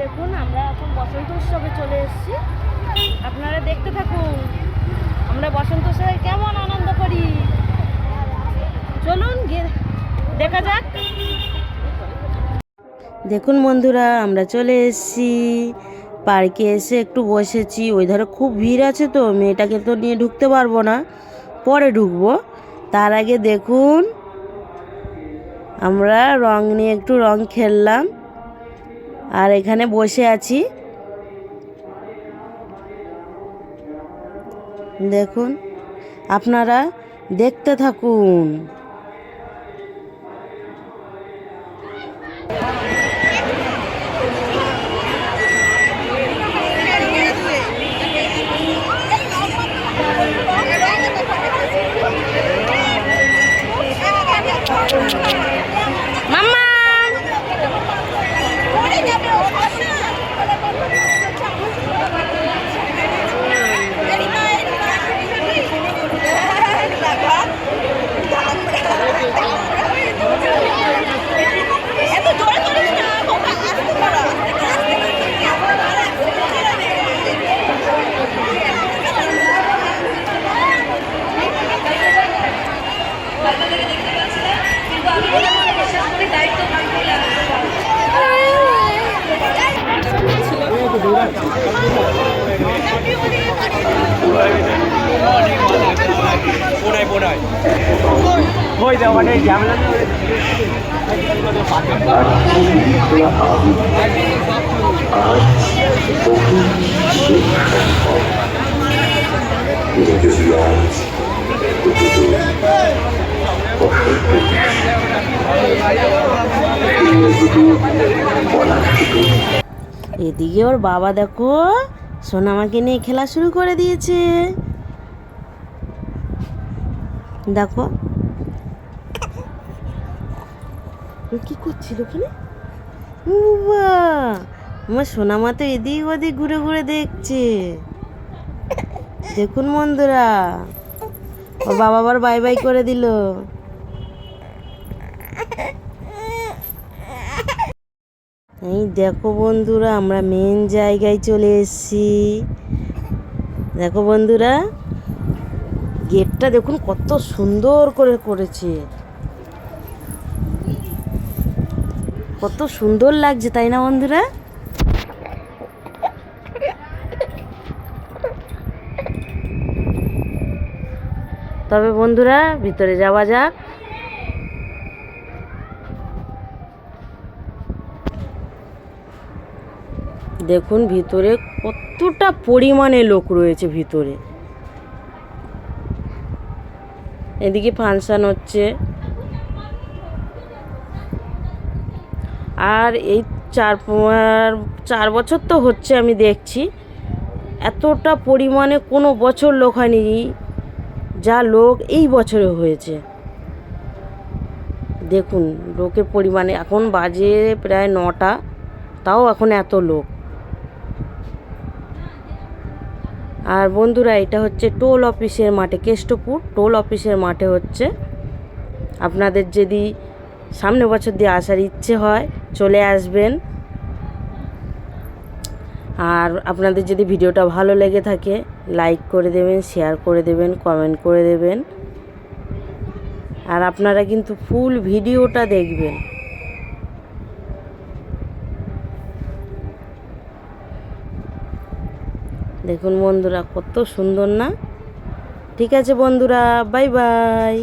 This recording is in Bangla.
দেখুন, আমরা এখন বসন্ত উৎসবে চলে এসেছি। আপনারা দেখতে থাকুন। আমরা বসন্ত উৎসবে কেমন আনন্দ করি। চলুন দেখা যাক। দেখুন বন্ধুরা, আমরা চলে এসেছি। পার্কে এসে একটু বসেছি। ওই ধারে খুব ভিড় আছে তো, মেয়েটাকে তো নিয়ে ঢুকতে পারব না। পরে ঢুকবো। তার আগে দেখুন, আমরা রং নিয়ে একটু রং খেললাম। আর এখানে বসে আছি। দেখুন আপনারা দেখতে থাকুন। মানে ঝামেলা এদিকে ওর বাবা দেখো সোনামাকে নিয়ে খেলা শুরু করে দিয়েছে। দেখো। ও কি করছিল ওখানে? ও আমার সোনামা তো এদিক ওদিক ঘুরে ঘুরে দেখছে। দেখুন বন্ধুরা, ওর বাবা আবার বাই বাই করে দিল। এই দেখো বন্ধুরা, আমরা মেন জায়গায় চলে এসেছি। দেখো বন্ধুরা গেটটা দেখুন কত সুন্দর করে করেছে। কত সুন্দর লাগছে, তাই না বন্ধুরা? তবে বন্ধুরা, ভিতরে যাওয়া যাক। দেখুন ভিতরে কতটা পরিমাণে লোক রয়েছে ভিতরে। এদিকে ফাংশান হচ্ছে। আর এই চার চার বছর তো হচ্ছে আমি দেখছি। এতটা পরিমাণে কোনো বছর লোক হয়নি, যা লোক এই বছরে হয়েছে। দেখুন, লোকের পরিমাণে এখন বাজে প্রায় নটা, তাও এখন এত লোক। আর বন্ধুরা, এটা হচ্ছে টোল অফিসের মাঠে, কেষ্টপুর টোল অফিসের মাঠে হচ্ছে। আপনাদের যদি সামনে বছর দিয়ে আসার ইচ্ছে হয়, চলে আসবেন। আর আপনাদের যদি ভিডিওটা ভালো লেগে থাকে, লাইক করে দেবেন, শেয়ার করে দেবেন, কমেন্ট করে দেবেন। আর আপনারা কিন্তু ফুল ভিডিওটা দেখবেন। দেখুন বন্ধুরা কত সুন্দর না? ঠিক আছে বন্ধুরা বাই বাই